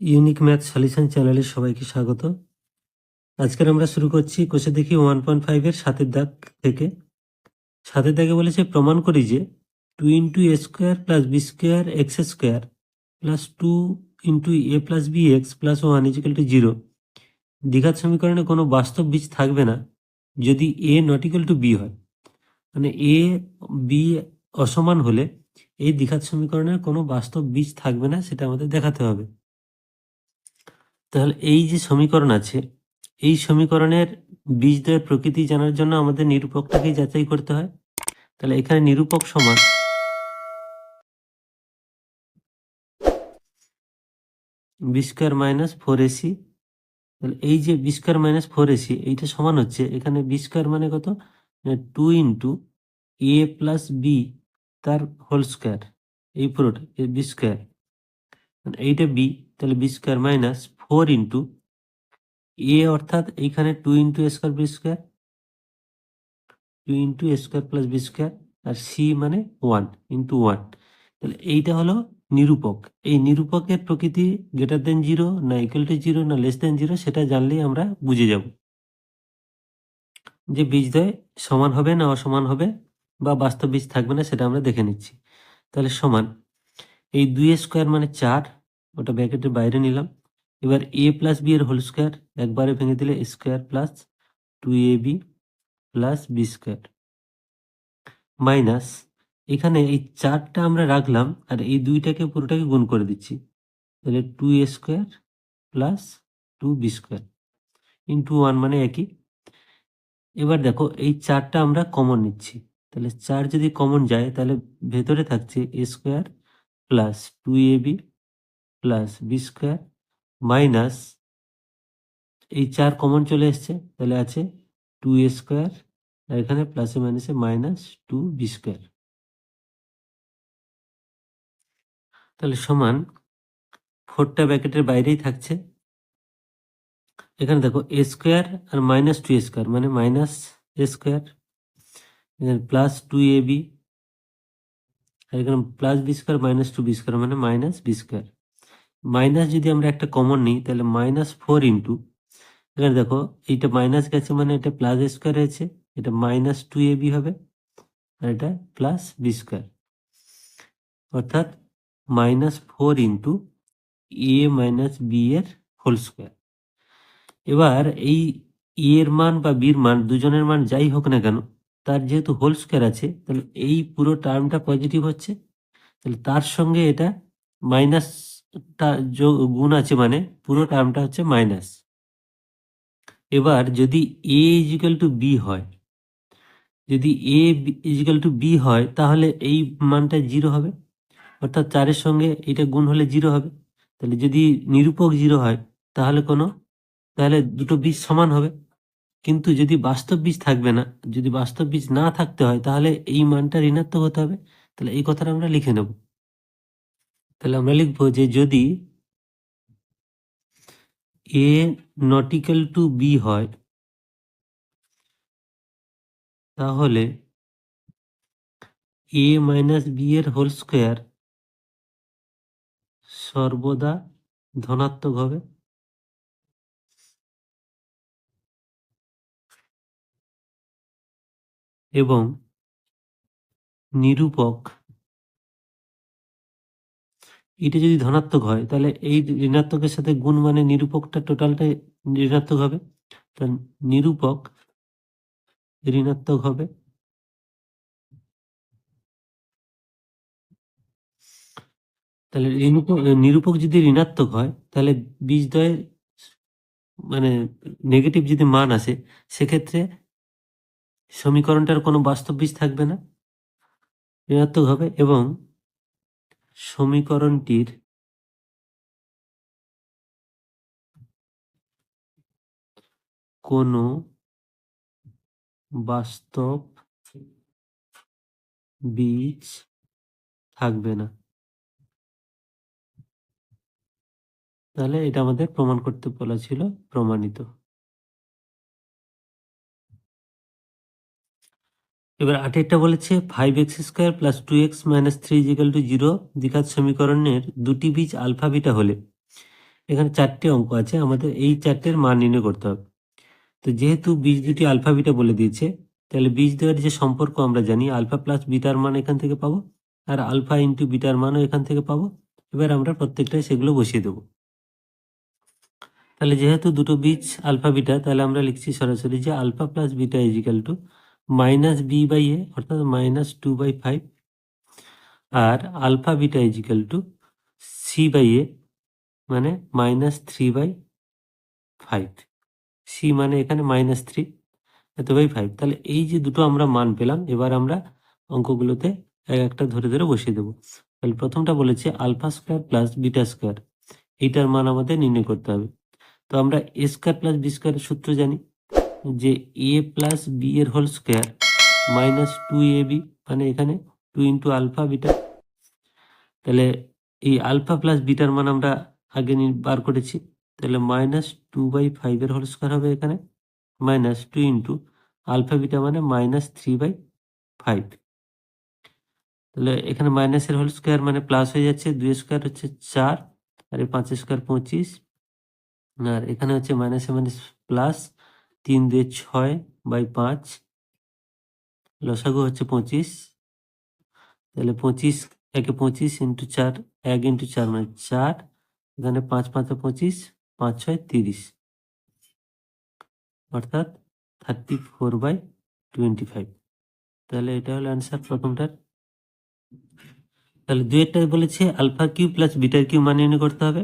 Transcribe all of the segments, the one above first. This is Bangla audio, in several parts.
ইউনিক ম্যাথ সলিউশন চ্যানেলে সবাইকে স্বাগত। আজকের আমরা শুরু করছি কোষে দেখি ওয়ান পয়েন্ট ফাইভের সাতের দাগ থেকে। সাতের দাগে বলেছে, প্রমাণ করি যে two into a square plus b square x square plus two into a plus b x plus one equal to zero দ্বিঘাত সমীকরণে কোনো বাস্তব বীজ থাকবে না, যদি a not equal to b হয়। মানে এ বি অসমান হলে এই দ্বিঘাত সমীকরণের কোনো বাস্তব বীজ থাকবে না, সেটা আমাদের দেখাতে হবে। তাহলে এই যে সমীকরণ আছে, এই সমীকরণের বীজদ্বয়ের প্রকৃতি জানার জন্য আমাদের নিরূপকটাকেই যাচাই করতে হয়। তাহলে এখানে নিরূপক সমান b square minus four a c তাহলে এই যে b square minus four a c এইটা সমান হচ্ছে, এখানে বি স্কোয়ার মানে কত? Two into a plus b তার হোল স্কোয়ার, এই পুরোটা বি স্কোয়ার। এইটা বি, তাহলে b square minus four into a অর্থাৎ এইখানে two into square b square, two into square plus b square আর সি মানে ওয়ান ইন্টু ওয়ান। তাহলে এইটা হলো নিরূপক। এই নিরূপকের প্রকৃতি গ্রেটার দেন জিরো, না ইকুয়াল টু জিরো, না লেস দেন জিরো, সেটা জানলেই আমরা বুঝে যাব। যে বীজদ্বয় সমান হবে না অসমান হবে বা বাস্তব বীজ থাকবে না, সেটা আমরা দেখে নিচ্ছি। তাহলে সমান, এই দুই স্কোয়ার মানে চার, ওটা ব্র্যাকেটের বাইরে নিলাম। এবার এ প্লাস বি এর হোল স্কোয়ার একবারে ভেঙে দিলে square plus two a b plus b square minus এখানে এই চারটা আমরা রাখলাম আর এই দুইটাকে পুরোটাকে গুণ করে দিচ্ছি। তাহলে two a square plus two b square into one মানে একই। এবার দেখো এই চারটা আমরা কমন নিচ্ছি। তাহলে চার যদি কমন যায়, তাহলে ভেতরে থাকছে a square plus two a b plus b square minus এই চার কমন চলে এসছে, তাহলে আছে টু এ স্কোয়ার আর এখানে প্লাসে মাইনাসে মাইনাস টু বি স্কোয়ার তাহলে সমান ফোরটা ব্যাকেটের বাইরেই থাকছে। এখানে দেখো এ স্কোয়ার আর মাইনাস টু এ স্কোয়ার মানে মাইনাস এ স্কোয়ার এখানে প্লাস টু এ বি আর এখানে plus b square minus two b square মানে মাইনাস বি স্কোয়ার মাইনাস যদি আমরা একটা কমন নিই, তাহলে মাইনাস ফোর ইন্টু এখানে দেখো, এইটা মাইনাস গেছে মানে এটা প্লাস স্কোয়ার হয়েছে, এটা মাইনাস টু এ বি হবে, আর এটা প্লাস বি স্কোয়ার অর্থাৎ minus four into a minus b এর হোল স্কোয়ার এবার এই ই এর মান বা বির মান, দুজনের মান যাই হোক না কেন, তার যেহেতু হোল স্কোয়ার আছে, তাহলে এই পুরো টার্মটা পজিটিভ হচ্ছে, তাহলে তার সঙ্গে এটা মাইনাস গুণ আছে মানে পুরো টার্মটা হচ্ছে মাইনাস এবার যদি এ ইজিক্যাল টু বি হয়, যদি এ ইজিক্যাল টু বি হয়, তাহলে এই মানটা জিরো হবে। অর্থাৎ চারের সঙ্গে এটা গুণ হলে জিরো হবে। তাহলে যদি নিরূপক জিরো হয়, তাহলে কোনো, তাহলে দুটো বীজ সমান হবে। কিন্তু যদি বাস্তব বীজ থাকবে না, যদি বাস্তব বীজ না থাকতে হয়, তাহলে এই মানটা ঋণাত্মক হতে হবে। তাহলে এই কথাটা আমরা লিখে নেব। তাহলে আমরা লিখব যে যদি এ নটিক্যাল টু বি হয়, তাহলে এ মাইনাস বি এর হোল স্কোয়ার সর্বদা ধনাত্মক হবে। এবং নিরূপক এটা যদি ধনাত্মক হয়, তাহলে এই ঋণাত্মকের সাথে গুণ মানে নিরূপকটা টোটালটা ঋণাত্মক হবে। তা নিরূপক ঋণাত্মক হবে তাহলে নিরূপক যদি ঋণাত্মক হয়, তাহলে বীজদ্বয়ের মানে নেগেটিভ যদি মান আসে, সেক্ষেত্রে সমীকরণটার কোনো বাস্তব বীজ থাকবে না। ঋণাত্মক হবে এবং সমীকরণটির কোনো বাস্তব বীজ থাকবে না। তাহলে এটা আমাদের প্রমাণ করতে বলা ছিল প্রমাণিত। এবার আটেরটা বলেছে five x square plus two x minus three equal to zero দ্বিঘাত সমীকরণের দুটি বীজ আলফা বিটা হলে। এখানে চারটে অঙ্ক আছে, আমাদের এই চারটের মান নির্ণয় করতে হবে। তো যেহেতু বীজ দুটি আলফা বিটা বলে দিয়েছে, তাহলে বীজ দেওয়ার যে সম্পর্ক আমরা জানি আলফা প্লাস বিটার মান এখান থেকে পাবো, আর আলফা ইন্টু বিটার মানও এখান থেকে পাবো। এবার আমরা প্রত্যেকটাই সেগুলো বসিয়ে দেবো। তাহলে যেহেতু দুটো বীজ আলফা বিটা তাহলে আমরা লিখছি সরাসরি যে alpha plus beta equal to minus b by a অর্থাৎ minus two by five R alpha beta equal to c by a মানে minus three by five. C মানে এখানে মাইনাস থ্রি, এত বাই ফাইভ। তাহলে এই যে দুটো আমরা মান পেলাম, এবার আমরা অঙ্কগুলোতে এক একটা ধরে ধরে বসিয়ে দেবো। তাহলে প্রথমটা বলেছে alpha square plus beta square, এইটার মান আমাদের নির্ণয় করতে হবে। তো আমরা এ স্কোয়ার প্লাস বি স্কোয়ারের সূত্র জানি যে এ প্লাস বি এর whole square minus two a b মানে এখানে টু ইন্টু আলফা বিটা তাহলে এই আলফা প্লাস বিটার মান আমরা আগে বার করেছি। তাহলে মাইনাস টু বাই ফাইভের হোল স্কোয়ার হবে এখানে। Minus two into alpha beta মানে মাইনাস থ্রি বাই ফাইভ তাহলে এখানে মাইনাসের হোল স্কোয়ার মানে প্লাস হয়ে যাচ্ছে, দুই স্কোয়ার হচ্ছে চার, আর এই পাঁচ স্কোয়ার পঁচিশ। আর এখানে হচ্ছে মাইনাসে মাইনাস প্লাস তিন দুই ছয় বাই পাঁচ, লসাগু হচ্ছে পঁচিশ। তাহলে পঁচিশ, একে পঁচিশ ইন্টু চার, এক ইন্টু চার মানে চার। এখানে পাঁচ পাঁচে পঁচিশ, পাঁচ ছয় তিরিশ। অর্থাৎ thirty four by twenty five তাহলে এটা হলো অ্যান্সার প্রথমটার। তাহলে দুয়েরটা বলেছে আলফা কিউ প্লাস বিটার কিউ মান নির্ণয় করতে হবে।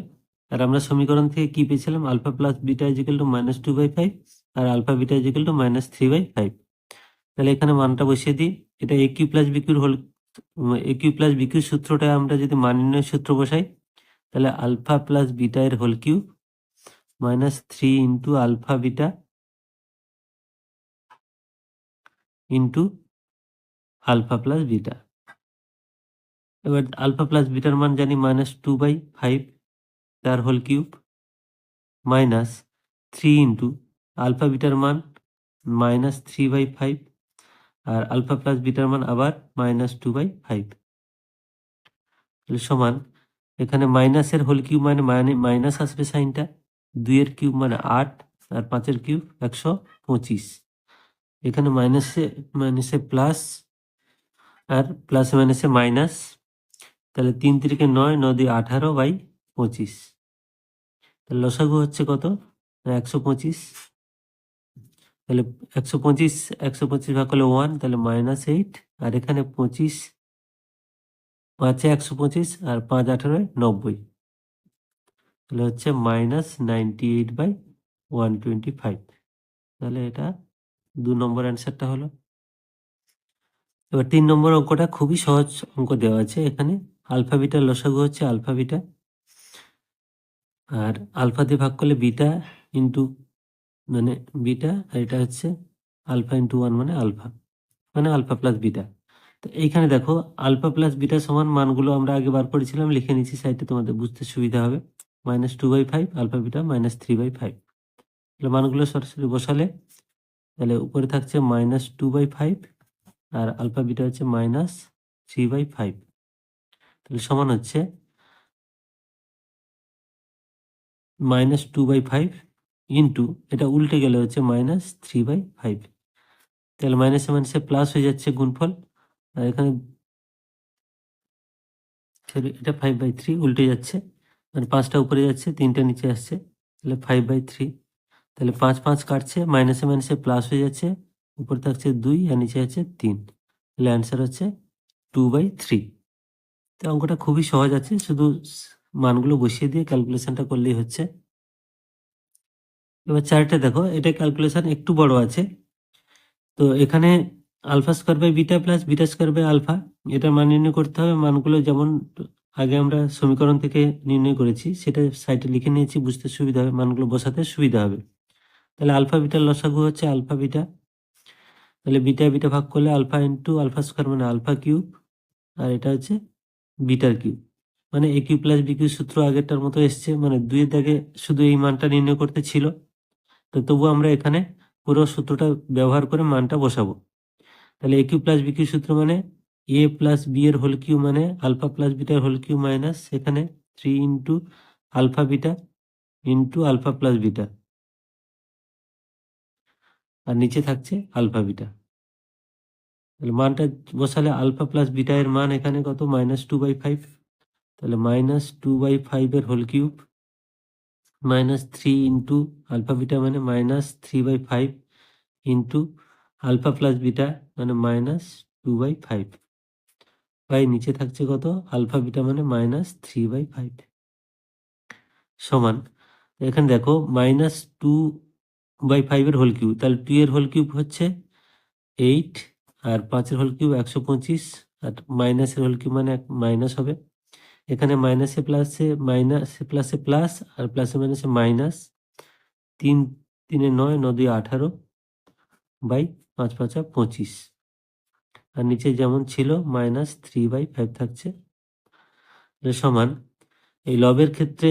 আর আমরা সমীকরণ থেকে কি পেয়েছিলাম? Alpha plus beta equal to minus two by five R alpha beta equal to minus three by five তাহলে এখানে মানটা বসিয়ে দিই। এটা এ কিউ প্লাস বিকিউর হোল এ কিউ প্লাস বিকিউর সূত্রটা আমরা যদি মান নির্ণয়ের সূত্র বসাই, তাহলে আলফা প্লাস বিটা এর whole cube minus three into alpha beta into alpha plus beta এবার আলফা প্লাস বিটার মান জানি মাইনাস টু বাই ফাইভ তার whole cube minus three into alpha bitter মান মাইনাস থ্রি বাই ফাইভ আর আলফা প্লাস বিটার মান আবার মাইনাস টু বাই ফাইভ সমান, এখানে মাইনাসের হোল কিউব মানে মাইনাস আসবে সাইনটা, দুইয়ের কিউব মানে আট আর পাঁচের কিউব একশো পঁচিশ। এখানে মাইনাসে মাইনাসে প্লাস আর প্লাসে মাইনাসে মাইনাস তাহলে তিন তিরিকে নয় নদী আঠারো বাই পঁচিশ। তাহলে লসাগু হচ্ছে কত? একশো পঁচিশ। তাহলে একশো পঁচিশ একশো পঁচিশ ভাগ করলে ওয়ান তাহলে মাইনাস এইট আর এখানে পঁচিশ, পাঁচে একশো পঁচিশ আর পাঁচ আঠারোয় নব্বই। তাহলে হচ্ছে minus ninety eight by one twenty five তাহলে এটা দু নম্বর অ্যান্সারটা হলো। এবার তিন নম্বর অঙ্কটা খুবই সহজ অঙ্ক দেওয়া আছে এখানে। আলফা, বিটা, লসাগু হচ্ছে আলফা, বিটা। আর আলফা দিয়ে ভাগ করলে বিটা ইন্টু মানে বিটা আর এটা হচ্ছে আলফা ইন্টু ওয়ান মানে আলফা মানে আলফা প্লাস বিটা। তো এইখানে দেখো, আলফা প্লাস বিটা সমান মানগুলো আমরা আগে বার করেছিলাম, লিখে নিচ্ছি সাইডে তোমাদের বুঝতে সুবিধা হবে। Minus two by five alpha beta minus three by five তাহলে মানগুলো সরাসরি বসালে, তাহলে উপরে থাকছে মাইনাস টু বাই ফাইভ আর আলফা বিটা হচ্ছে মাইনাস থ্রি বাই ফাইভ তাহলে সমান হচ্ছে minus two by five into এটা উল্টে গেলে হচ্ছে মাইনাস থ্রি বাই ফাইভ তাহলে মাইনাসে মাইনাসে প্লাস হয়ে যাচ্ছে গুণফল। আর এখানে sorry, এটা ফাইভ বাই থ্রি উল্টে যাচ্ছে। মানে পাঁচটা উপরে যাচ্ছে তিনটা নিচে আসছে। তাহলে ফাইভ বাই থ্রি তাহলে পাঁচ পাঁচ কাটছে মাইনাসে মাইনাসে প্লাস হয়ে যাচ্ছে। উপরে থাকছে দুই আর নিচে আছে তিন। তাহলে অ্যান্সার হচ্ছে টু বাই থ্রি তো অঙ্কটা খুবই সহজ আছে শুধু মানগুলো বসিয়ে দিয়ে ক্যালকুলেশনটা করলেই হচ্ছে। এবার চারটে দেখো, এটা ক্যালকুলেশন একটু বড় আছে। তো এখানে alpha square by beta plus beta square by alpha এটা মান নির্ণয় করতে হবে। মানগুলো যেমন আগে আমরা সমীকরণ থেকে নির্ণয় করেছি, সেটা সাইডে লিখে নিয়েছি, বুঝতে সুবিধা হবে, মানগুলো বসাতে সুবিধা হবে। তাহলে আলফা বিটার লসাগু হচ্ছে আলফা বিটা তাহলে বিটা বিটা ভাগ করলে আলফা ইন্টু আলফা স্কোয়ার মানে আলফা কিউব আর এটা হচ্ছে বিটার কিউব মানে a cube plus b cube সূত্র আগেরটার মতো এসছে মানে দুইয়ের দাগে শুধু এই মানটা নির্ণয় করতে ছিল। তো তবু আমরা এখানে পুরো সূত্রটা ব্যবহার করে মানটা বসাবো। তাহলে a cube plus b cube সূত্র মানে এ প্লাস বি এর হোল কিউ মানে আলফা প্লাস বিটার হোল কিউ মাইনাস এখানে three into alpha beta into alpha plus beta আর নিচে থাকছে আলফা বিটা তাহলে মানটা বসালে আলফা প্লাস বিটা এর মান এখানে কত? মাইনাস টু বাই ফাইভ তাহলে মাইনাস টু বাই ফাইভের whole cube minus three into alpha beta মানে minus three by five into alpha plus beta মানে minus two by five by নিচে থাকছে কত? আলফা বিটা মানে মাইনাস থ্রি বাই ফাইভ সমান। এখানে দেখো মাইনাস টু বাই ফাইভের হোল কিউব তাহলে টু এর হোল কিউব হচ্ছে এইট আর পাঁচের হোল কিউব একশো পঁচিশ। আর মাইনাসের হোল কিউব মানে মাইনাস হবে এখানে মাইনাসে প্লাসে মাইনাসে প্লাসে প্লাস আর প্লাসে মাইনাসে মাইনাস তিন, তিনে নয়, ন দুই আঠারো বাই পাঁচ পাঁচা পঁচিশ। আর নিচে যেমন ছিল মাইনাস থ্রি বাই ফাইভ থাকছে। সমান। এই লবের ক্ষেত্রে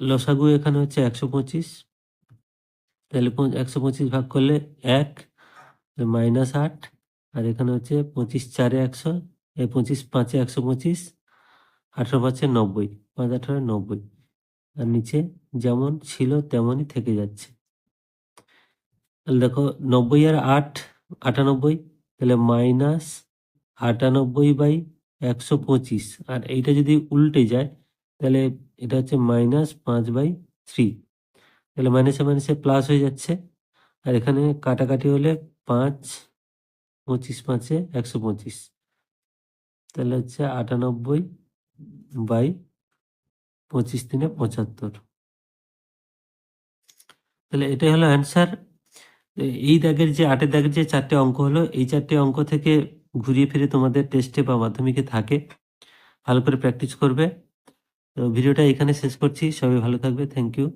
লসাগু এখানে হচ্ছে একশো পঁচিশ। তাহলে একশো পঁচিশ ভাগ করলে এক মাইনাস আট। আর এখানে হচ্ছে পঁচিশ চারে একশো পঁচিশ পাঁচে একশো পঁচিশ। আঠারো পাঁচে নব্বই, পাঁচ আঠারো নব্বই। আর নিচে যেমন ছিল তেমনই থেকে যাচ্ছে। তাহলে দেখো নব্বই আর আট, আটানব্বই, তাহলে মাইনাস আটানব্বই বাই একশো পঁচিশ। আর এইটা যদি উল্টে যায়, তাহলে এটা হচ্ছে মাইনাস পাঁচ বাই থ্রি। তাহলে মাইনাসে মাইনাসে প্লাস হয়ে যাচ্ছে। আর এখানে কাটাকাটি হলে পাঁচ পঁচিশ পাঁচে একশো পঁচিশ। তাহলে হচ্ছে আটানব্বই বাই পঁচিশ তিনে পঁচাত্তর। তাহলে এটাই হলো অ্যান্সার এই দাগের যে আটের দাগের যে চারটে অঙ্ক হলো, এই চারটে অঙ্ক থেকে ঘুরিয়ে ফিরে তোমাদের টেস্টে বা মাধ্যমিকে থাকে। ভালো করে প্র্যাকটিস করবে। তো ভিডিওটা এখানে শেষ করছি। সবাই ভালো থাকবে। Thank you